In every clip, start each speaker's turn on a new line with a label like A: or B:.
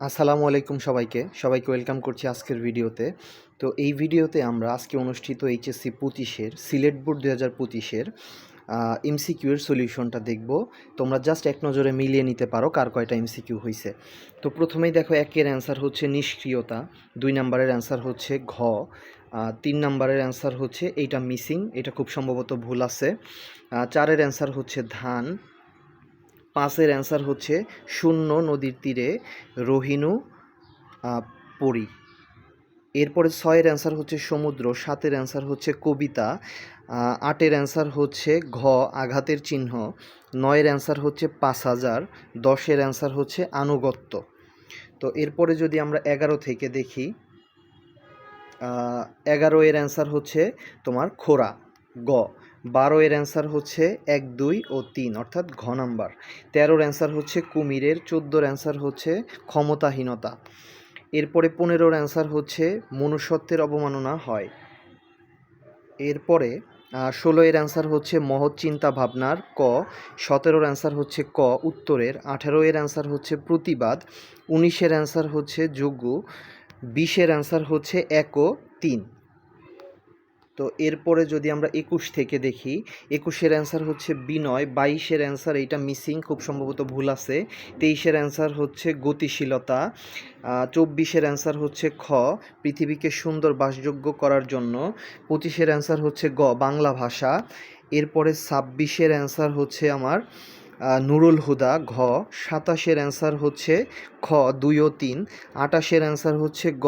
A: আসসালামু আলাইকুম সবাইকে। সবাইকে ওয়েলকাম করছি আজকের ভিডিওতে। তো এই ভিডিওতে আমরা আজকে অনুষ্ঠিত এইচএসসি পঁচিশের, সিলেট বোর্ড দু হাজার পঁচিশের এমসিকিউ এর সলিউশনটা দেখব। তোমরা জাস্ট এক নজরে মিলিয়ে নিতে পারো কার কয়টা এমসিকিউ হয়েছে তো প্রথমেই দেখো, একের অ্যান্সার হচ্ছে নিষ্ক্রিয়তা, দুই নাম্বারের অ্যান্সার হচ্ছে ঘ তিন নাম্বারের অ্যান্সার হচ্ছে এইটা মিসিং, এটা খুব সম্ভবত ভুল আছে। চারের অ্যান্সার হচ্ছে ধান পাঁচের অ্যান্সার হচ্ছে শূন্য নদীর তীরে রহিনু আহ, পরি। এরপরে ছয়ের অ্যান্সার হচ্ছে সমুদ্র সাতের অ্যান্সার হচ্ছে কবিতা আটের অ্যান্সার হচ্ছে ঘ আঘাতের চিহ্ন নয়ের অ্যান্সার হচ্ছে পাঁচ হাজার দশের অ্যান্সার হচ্ছে আনুগত্য। তো এরপরে যদি আমরা এগারো থেকে দেখি এগারো এর অ্যান্সার হচ্ছে তোমার খোরা গ। বারো এর অ্যান্সার হচ্ছে এক, দুই ও তিন, অর্থাৎ ঘ নাম্বার। তেরোর অ্যান্সার হচ্ছে কুমিরের, চোদ্দোর অ্যান্সার হচ্ছে ক্ষমতাহীনতা। এরপরে পনেরোর অ্যান্সার হচ্ছে মনুষ্যত্বের অবমাননা হয়। এরপরে ষোলো এর অ্যান্সার হচ্ছে মহৎ চিন্তা ভাবনার ক, সতেরোর অ্যান্সার হচ্ছে ক, উত্তরের আঠেরো এর অ্যান্সার হচ্ছে প্রতিবাদ, উনিশের অ্যান্সার হচ্ছে যোগ্য বিশের অ্যান্সার হচ্ছে এক ও তিন। তো এরপরে যদি আমরা একুশ থেকে দেখি, একুশের অ্যান্সার হচ্ছে বিনয় বাইশের অ্যান্সার এইটা মিসিং খুব সম্ভবত ভুল আছে। তেইশের অ্যান্সার হচ্ছে গতিশীলতা চব্বিশের অ্যান্সার হচ্ছে খ, পৃথিবীকে সুন্দর বাসযোগ্য করার জন্য। পঁচিশের অ্যান্সার হচ্ছে গ, বাংলা ভাষা। এরপরে ছাব্বিশের অ্যান্সার হচ্ছে আমার নুরুল হুদা, ঘ। সাতাশের অ্যান্সার হচ্ছে খ, দুই ও তিন। আটাশের অ্যান্সার হচ্ছে গ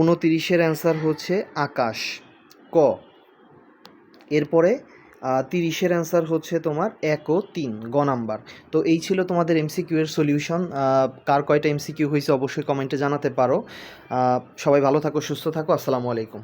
A: উনতিরিশের অ্যান্সার হচ্ছে আকাশ। ক। এরপরে তিরিশের অ্যান্সার হচ্ছে তোমার এক ও তিন, গ নাম্বার। তো এই ছিল তোমাদের এমসিকিউ এর সলিউশন কার কয়টা এমসিকিউ হয়েছে অবশ্যই কমেন্টে জানাতে পারো। সবাই ভালো থাকো, সুস্থ থাকো। আসসালামু আলাইকুম।